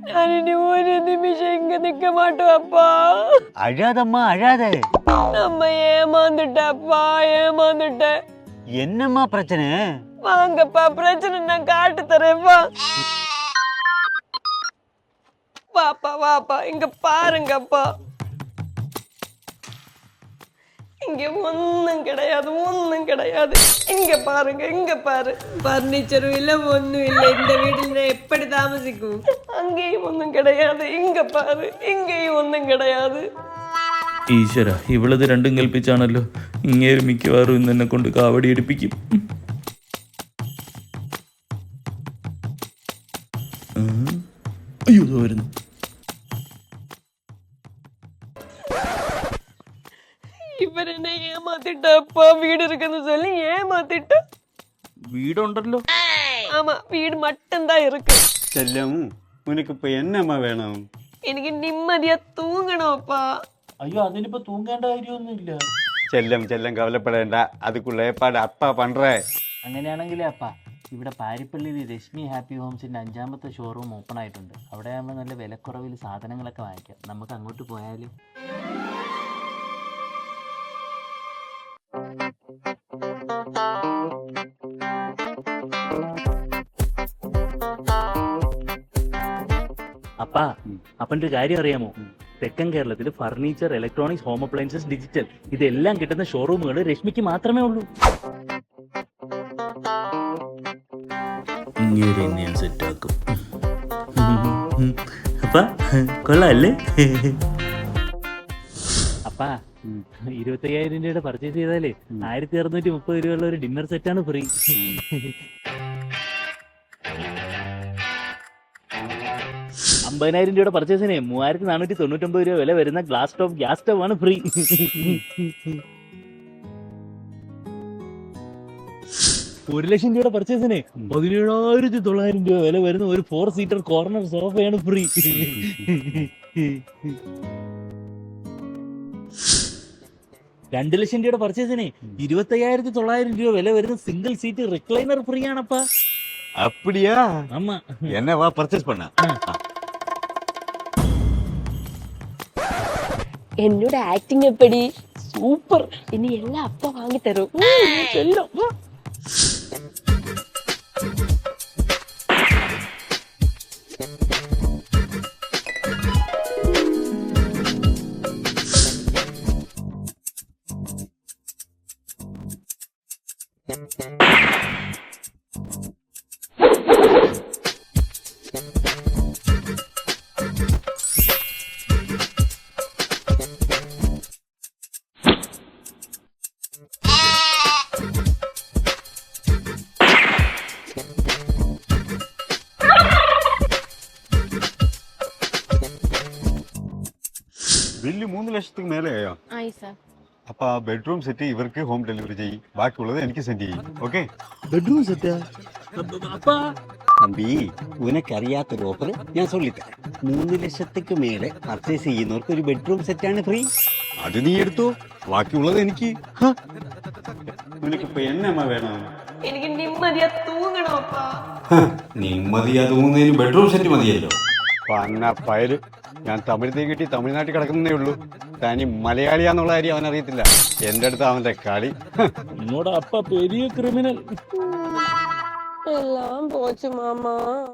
நான் இனி ஒரு நிமிஷம் இங்க நிக்க மாட்டோம் அப்பா. அழாதம்மா அழாத. நம்ம ஏமாந்துட்ட அப்பா ஏமாந்துட்ட. என்னம்மா பிரச்சனை? வாங்கப்பா பிரச்சனை நான் காட்டு தரேன்ப்பா. பாப்பா வாப்பா இங்க பாருங்கப்பா. இங்க ஒண்ணும் கிடையாது ஒண்ணும் கிடையாது இங்க பாருங்க இங்க பாரு பர்னிச்சரும் இல்ல ஒண்ணும் இல்ல இந்த வீட்டில் நான் எப்படி தாமசிக்கும் அங்கேயும் ஒண்ணும் கிடையாது இங்க பாரு இங்கேயும் ஒண்ணும் கிடையாது ഈശ്വര ഇവളത് രണ്ടും കൽപ്പിച്ചാണല്ലോ ഇങ്ങേര് മിക്കവാറും ഇന്ന് എന്നെ കൊണ്ട് കാവടി എടുപ്പിക്കും இவர் என்ன ஏமாத்திட்டா அப்பா வீடு இருக்குன்னு சொல்லி ஏமாத்திட்டு வீடு உண்டல்லோ ஆமா வீடு மட்டும்தான் இருக்கு செல்லமும் உனக்கு இப்ப என்னம்மா വേണം. എനിക്ക് നിമ്മതിയാ തൂങ്ങണോ അപ്പാ. അയ്യോ അതിനിപ്പോ തൂങ്ങേണ്ട കാര്യമൊന്നുമില്ല. ചെല്ലം ചെല്ലം കവലപ്പെടേണ്ട. അതുക്കുള്ള ഏപ്പാട് അപ്പ പണ്ടേ അങ്ങനെയാണെങ്കിലേ അപ്പാ ഇവിടെ പാരിപ്പള്ളിയിൽ രശ്മി ഹാപ്പി ഹോംസിന്റെ അഞ്ചാമത്തെ ഷോറൂം ഓപ്പൺ ആയിട്ടുണ്ട്. അവിടെ ആകുമ്പോൾ നല്ല വിലക്കുറവിൽ സാധനങ്ങളൊക്കെ വാങ്ങിക്കാം. നമുക്ക് അങ്ങോട്ട് പോയാലും. അപ്പാ അപ്പന്റെ ഒരു കാര്യം അറിയാമോ? തെക്കൻ കേരളത്തിൽ furniture electronics home appliances digital ഇതെല്ലാം കിട്ടുന്ന ഷോറൂമുകൾ രശ്മിക്ക് മാത്രമേ ഉള്ളൂ. ഞാൻ സെറ്റാക്കും അപ്പ കൊള്ളാല്ലേ? അപ്പാ ഇരുപത്തയ്യായിരം രൂപയുടെ പർച്ചേസ് ചെയ്താലേ ആയിരത്തി അറുന്നൂറ്റി മുപ്പത് രൂപയുള്ള ഒരു ഡിന്നർ സെറ്റാണ് ഫ്രീ അമ്പതിനായിരം രൂപയുടെ പർച്ചേസിന് മൂവായിരത്തി നാനൂറ്റി തൊണ്ണൂറ്റൊമ്പത് രൂപ വില വരുന്ന ഗ്ലാസ് ടോപ്പ് ഗ്യാസ് സ്റ്റവ് ആണ് ഫ്രീ ഒരു ലക്ഷം രൂപയുടെ പർച്ചേസിന് പതിനേഴായിരത്തി തൊള്ളായിരം രൂപ വില വരുന്ന ഒരു ഫോർ സീറ്റർ കോർണർ സോഫയാണ് ഫ്രീ രണ്ട് ലക്ഷം രൂപയുടെ പർച്ചേസിന് ഇരുപത്തി അയ്യായിരത്തി തൊള്ളായിരം രൂപ വില വരുന്ന സിംഗിൾ സീറ്റ് റിക്ലൈനർ ഫ്രീ ആണപ്പാ அப்படியா ആമാ என்னவா பர்ச்சேஸ் பண்ண എന്നോട് ആക്ടിങ് എപ്പടി സൂപ്പർ ഇനി എല്ലാം അപ്പ വാങ്ങി തരും ചെല്ലോ ബില്ല് മൂന്ന് ലക്ഷത്തിന് മേലെയായോ? ആയി അപ്പൊ ആ ബെഡ്റൂം സെറ്റ് ഇവർക്ക് ഹോം ഡെലിവറി ചെയ്യും. ബാക്കിയുള്ളത് എനിക്ക് സെൻഡ് ചെയ്യും. ഓക്കെ? ബെഡ്റൂം സെറ്റാ? അപ്പാ. തമ്പി ഉനക്കറിയാത്തൊരു ഓഫർ ഞാൻ ചൊല്ലിത്തരാം. മൂന്ന് ലക്ഷത്തേക്ക് മേലെ പർച്ചേസ് ചെയ്യുന്നവർക്ക് ഒരു ബെഡ്റൂം സെറ്റാണ് ഫ്രീ. അത് നീ എടുത്തു? ബാക്കിയുള്ളത് എനിക്ക്. വേണം. എനിക്ക് നിമ്മതിയാ തൂങ്ങുന്നതിന് ബെഡ്റൂം സെറ്റ് മതിയല്ലോ. പന്ന പയൽ. ഞാൻ തമിഴ് തീ കിട്ടി തമിഴ്നാട്ടിൽ കിടക്കുന്നേ ഉള്ളൂ. താനി മലയാളിയാന്നുള്ള കാര്യം അവൻ അറിയത്തില്ല. എന്റെ അടുത്ത് അവന്റെ കളി. എന്നോട് അപ്പ പെരിയ ക്രിമിനൽ എല്ലാം പോച്ചു മാമാ.